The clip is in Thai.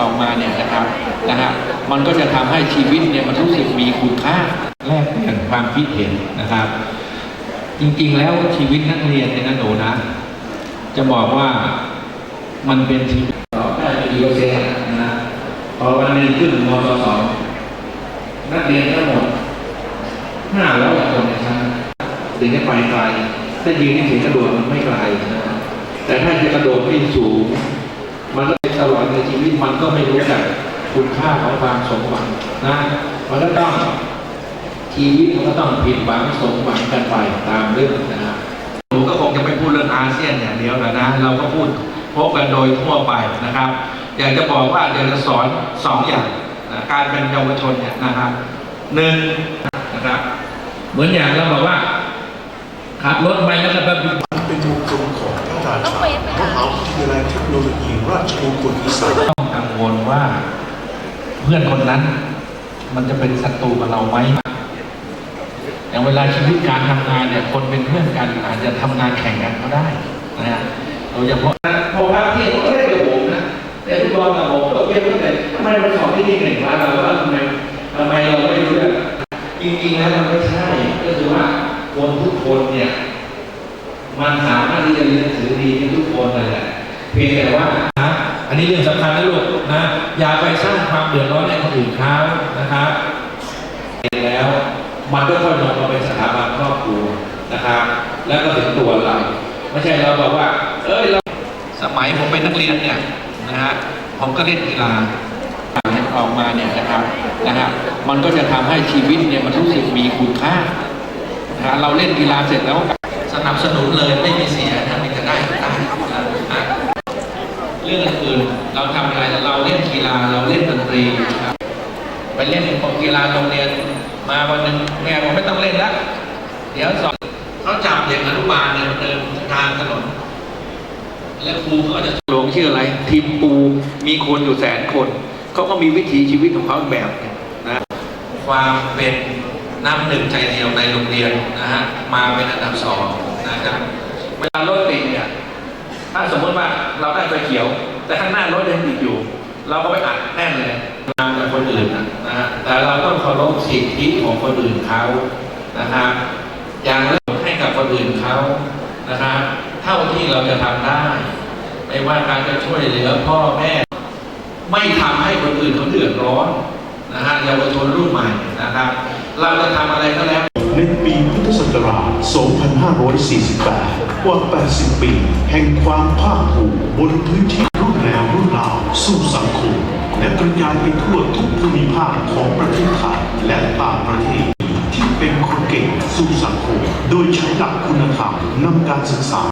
ออกมาเนี่ยนะครับนะฮะมันก็จะทำให้ชีวิตเนี่ยมันรู้สึกมีคุณค่าแลกเปลี่ยนความคิดเห็นนะครับ จริงๆแล้วชีวิตนักเรียนเนี่ยนะหนูนะ จะบอกว่ามันเป็นชีวิตต่อได้กี่เปอร์เซนะพอวันหนึงขึ้นมศสองนักเรียนทั้งหมดห้าร้อยคนในชั้นถึงจะไปไกลถ้ายืนที่ถึงกระโดดมันไม่ไกลนะแต่ถ้าจะกระโดดไม่สูง มันก็ตลอดใน ชีวิตมันก็ไม่รู้จักคุณค่าของความสมหวังนะมันก็ต้องชีวิตมันก็ต้องผิดหวังสมหวังกันไปตามเรื่องนะครับหนูก็คงจะไม่พูดเรื่องอาเซียนอย่างเดียวแล้วนะเราก็พูดพบกันโดยทั่วไปนะครับ อยากจะบอกว่าอยากจะสอนสองอย่างนะการเป็นเยาวชนเนี่ยนะครับหนึ่งนะครับ เหมือนอย่างเราบอกว่าขับรถไปแล้วก็แบบ ของพระราชามหาวิทยาลัยเทคโนโลยีราชมงคลอีสานต้องกังวลว่าเพื่อนคนนั้น มันจะเป็นศัตรูกับเราไหมอย่างเวลาชีวิตการทำงานเนี่ยคนเป็นเพื่อนกันอาจจะทำงานแข่งกันก็ได้นะฮะโดยเฉพาะพอพักที่เขาก็เล่นกับผมนะแต่ทุกบอลกับผมก็เล่นตั้งแต่ทำไมเราสอนที่นี่เก่งกว่าเราว่าทำไมทำไมเราไม่รู้เรื่องจริงๆแล้วมันไม่ใช่ก็คือว่าคนทุกคนเนี่ย มันสามารถที่จะเรียนหนังสือดีกันทุกคนเลยแหละเพียงแต่ว่านะอันนี้เรื่องสำคัญนะลูกนะอย่าไปสร้างความเดือดร้อนให้คนอื่นเขานะครับแล้ว มันก็ค่อยลงมาเป็นสถาบันครอบครัวนะครับ แล้วก็ถึงตัวเราไม่ใช่เราบอกว่า เอ้ยเราสมัยผมเป็นนักเรียนเนี่ยนะฮะผมก็เล่นกีฬาออกมาเนี่ยนะครับนะฮะมันก็จะทำให้ชีวิตเนี่ยมันรู้สึกมีคุณค่านะฮะเราเล่นกีฬาเสร็จแล้ว นับสนุนเลยไม่มีเสียนะมีแต่ได้ได้เรื่องอื่นเราทำอะไรเราเล่นกีฬาเราเล่นดนตรีครับไปเล่นของกีฬาโรงเรียนมาวันหนึ่งแม่บอกไม่ต้องเล่นแล้วเดี๋ยวสอนเขาจับเด็กอนุบาลเนี่ยมเดินทางถนนแล้วครูเขาจะลงชื่ออะไร ทีมปูมีคนอยู่แสนคนเขาก็มีวิถีชีวิตของเขาแบบนะความเป็นน้ำหนึ่งใจเดียวในโรงเรียนนะฮะมาเป็นอันดับสอง นะครับเวลารถติดเนี่ยถ้าสมมติว่าเราได้ไฟเขียว แต่ข้างหน้ารถยังติดอยู่ เราก็ไปอัดแน่นเลยมากับคนอื่นนะฮะแต่เราต้องเคารพสิทธิของคนอื่นเขานะครับอย่างแรกให้กับคนอื่นเขานะครับเท่าที่เราจะทำได้ ไม่ว่าการจะช่วยเหลือพ่อแม่ ไม่ทำให้คนอื่นเขาเดือดร้อนนะฮะเยาวชนรุ่นใหม่นะครับ เราจะทำอะไรก็แล้วในปี กราช 2548 กว่า 80 ปี แห่งความภาคภูมิบนพื้นที่รุ่นแนวรุ่นราวสู่สังคม และกระจายไปทั่วทุกภูมิภาคของประเทศไทยและต่างประเทศที่เป็นคนเก่งสู่สังคม โดยใช้หลักคุณธรรมนำการศึกษา